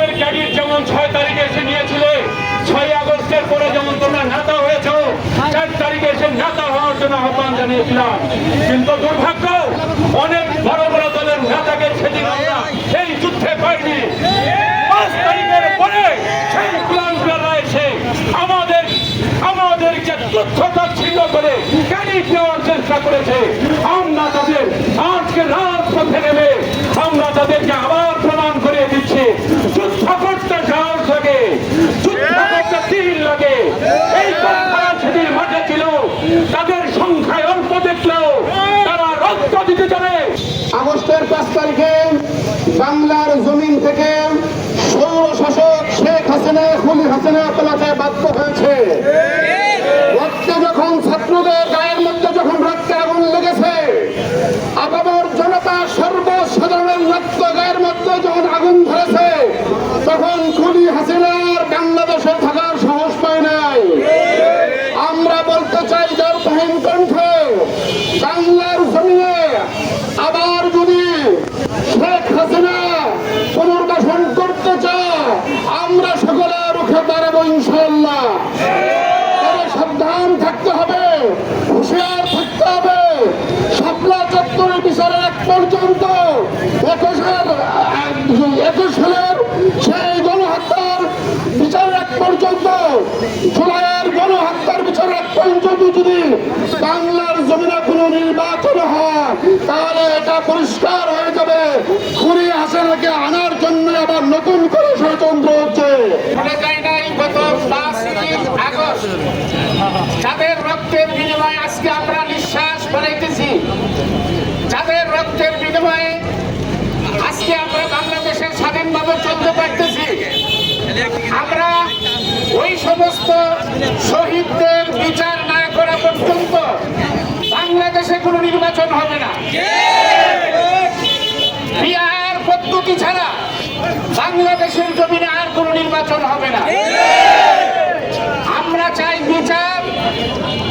বিপ্লবের ক্যাডিট যেমন ছয় তারিখে এসে নিয়েছিলে, ছয় আগস্টের পরে যেমন তোমরা নেতা হয়েছ, চার তারিখে এসে নেতা হওয়ার জন্য আহ্বান জানিয়েছিলাম। কিন্তু দুর্ভাগ্য অনেক বড় বড় দলের নেতাকে সেদিন আমরা সেই যুদ্ধে পাইনি পাঁচ তারিখের পরে সেই প্লানরা এসে আমাদের আমাদেরকে তথ্য তাচ্ছিন্ন করে ক্যাডিট নেওয়ার চেষ্টা করেছে আমরা তাদের আজকে রাজপথে নেমে আমরা তাদেরকে আবার প্রমাণ করে দিচ্ছি যুদ্ধ করতে সাহস লাগে যুদ্ধ করতে তীর লাগে এই কথা সেদিন মাঠে ছিল তাদের সংখ্যায় অল্প দেখলেও তারা রক্ত দিতে জানে আগস্টের পাঁচ তারিখে বাংলার জমিন থেকে সৌর শাসক শেখ হাসিনা খুলি হাসিনা পালাতে বাধ্য হয়েছে রক্তে যখন ছাত্রদের গায়ের মধ্যে যখন রক্তে আগুন লেগেছে আপামর জনতা সর্বসাধারণের রক্ত গায়ের মধ্যে যখন আগুন ধরেছে তখন খুলি হাসিনার বাংলাদেশে থাকার সাহস পায় নাই, আমরা বলতে চাই জলপাহীন কণ্ঠে, বাংলার জমিনে আবার যদি শেখ হাসিনা পুনর্বাসন করতে চায়, আমরা সকলে রুখে দাঁড়াবো ইনশাল্লাহ সাবধান থাকতে হবে, হুঁশিয়ার থাকতে হবে। শাপলা চত্বরের বিচারের এক পর্যন্ত একুশের একুশ সালের সেই গণহত্যার বিচারের এক পর্যন্ত জুলাইয়ের গণহত্যার বিচারের এক যদি বাংলার জমিনে কোনো নির্বাচন হয়, তাহলে এটা পরিষ্কার হয়ে যাবে। খুনি হাসিনাকে আনার জন্য আবার নতুন করে ষড়যন্ত্র হচ্ছে। যাদের রক্তের বিনিময়ে আজকে আমরা নিঃশ্বাস বাড়াইতেছি যাদের রক্তের বিনিময়ে আজকে আমরা বাংলাদেশে স্বাধীনভাবে চলতে পারতেছি আমরা ওই সমস্ত শহীদদের বিচার না করা পর্যন্ত বাংলাদেশে কোনো নির্বাচন হবে না। বিহার পদ্ধতি ছাড়া বাংলাদেশের জমিনে আর কোনো নির্বাচন হবে না। আমরা চাই বিচার,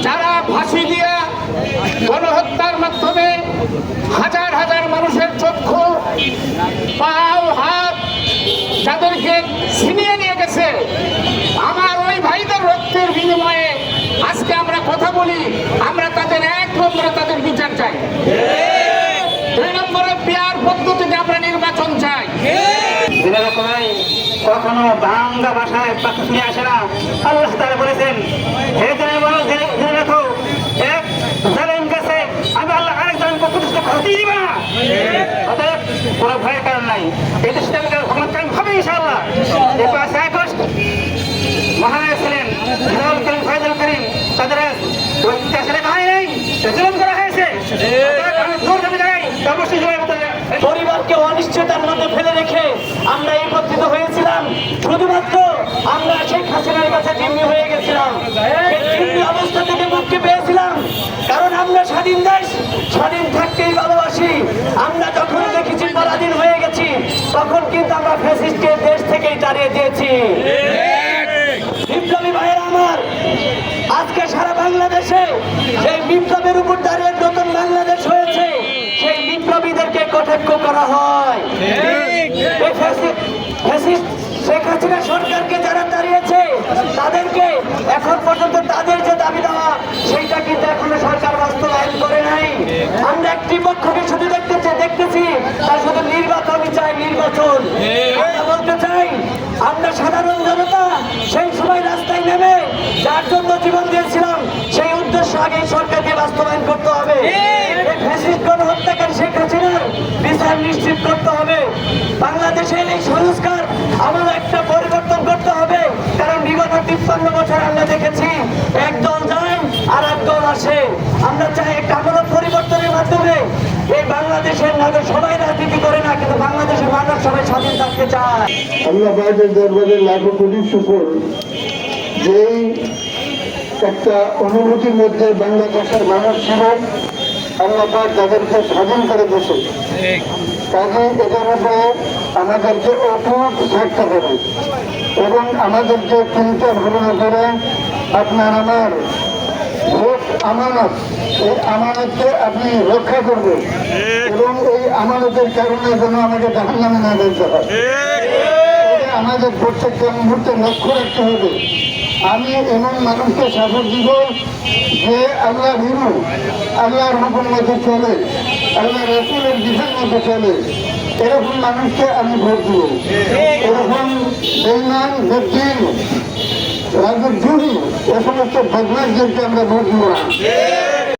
যারা ফাঁসি দিয়া গণহত্যার মাধ্যমে হাজার হাজার মানুষের চক্ষু, পাও, হাত, যাদেরকে ছিনিয়ে নিয়ে গেছে আমার ওই ভাইদের রক্তের বিনিময়ে আজকে আমরা কথা বলি আমরা তাদের এক নম্বরে তাদের বিচার চাই দুই নম্বরে বিয়ার পদ্ধতিতে আমরা নির্বাচন চাই যেরকমই কখনো বাংলা ভাষায় পাখি ফিরে আসে না। আল্লাহ তারা বলেছেন, হে জেনে বলো, জেনে রাখো, এক জালেম কোনো ভয়ের কারণ নাই। এই দেশে আমি ক্ষমতা কায়েম হবে করিম ফয়জুল করিম। তাদের লেখা হয় নাই জুলুম করা হয়েছে। অবশ্যই। পরিবারকে অনিশ্চয়তার মধ্যে ফেলে রেখে আমরা একত্রিত হয়েছিলাম। শুধুমাত্র আমরা শেখ হাসিনার কাছে জিম্মি হয়ে গেছিলাম। জিম্মি অবস্থা থেকে মুক্তি পেয়েছিলাম। কারণ আমরা স্বাধীন দেশ, স্বাধীন থাকতেই ভালোবাসি। আমরা যখন দেখেছি পরাধীন হয়ে গেছি, তখন কিন্তু আমরা ফ্যাসিস্টকে দেশ থেকেই তাড়িয়ে দিয়েছি। বিপ্লবী ভাইয়ের আমার, আজকে সারা বাংলাদেশে সেই বিপ্লবের উপর দাঁড়িয়ে নতুন বাংলাদেশ বিপ্লবীদেরকে কটাক্ষ করা হয়। শেখ হাসিনা সরকারকে যারা দাঁড়িয়েছে তাদেরকে এখন পর্যন্ত তাদের যে দাবি দেওয়া সেইটা কিন্তু এখনও সরকার বাস্তবায়ন করে নাই। আমরা একটি পক্ষকে শুধু দেখতেছি দেখতেছি তার শুধু নির্বাচনই চাই নির্বাচন। আমরা বলতে চাই আমরা সাধারণ জনতা সেই সময় রাস্তায় নেমে যার জন্য জীবন দিয়েছিলাম সেই উদ্দেশ্য আগে এই সরকারকে বাস্তবায়ন করতে হবে এই ফ্যাসিস্ট গণহত্যাকারী শেখ হাসিনার বিচার নিশ্চিত করতে হবে। বাংলাদেশের এই সংস্কার আমাদের একটা পরিবর্তন করতে হবে। কারণ বিগত তিপ্পান্ন বছর আমরা দেখেছি একদল যায় আর একদল আসে। আমরা চাই একটা আমূলক পরিবর্তনের মাধ্যমে এই বাংলাদেশের নাগরিক সবাই রাজনীতি করে না, কিন্তু বাংলাদেশের মানুষ সবাই স্বাধীন থাকতে চায়। আল্লাহ পাকের দরবারে লাখো কোটি শুকর যেই একটা অনুভূতির মধ্যে বাংলাদেশের মানুষ ছিল আল্লাহ পাক তাদেরকে স্বাধীন করে দিয়েছে। কাজে এটার উপরে আমাদেরকে অটুট থাকতে হবে। এবং আমাদেরকে চিন্তা ভাবনা করে আপনার আমার ভোট আমানত এই আমানতকে আপনি রক্ষা করবেন। এবং এই আমানতের কারণে যেন আমাকে জাহান্নামে না বলতে হয়। আমাদের প্রত্যেকটা মুহূর্তে লক্ষ্য রাখতে হবে। আমি এমন মানুষকে শাসক দিব যে আল্লাহ হিরু আল্লাহর হুকুম মতো চলে, আল্লাহ রসুলের বিধান মতো চলে। এরকম মানুষকে আমি ভোট দিব। এরকম বেইমান বেদিন রাজনীতি এ সমস্ত বদমাসদেরকে আমরা ভোট দিব না।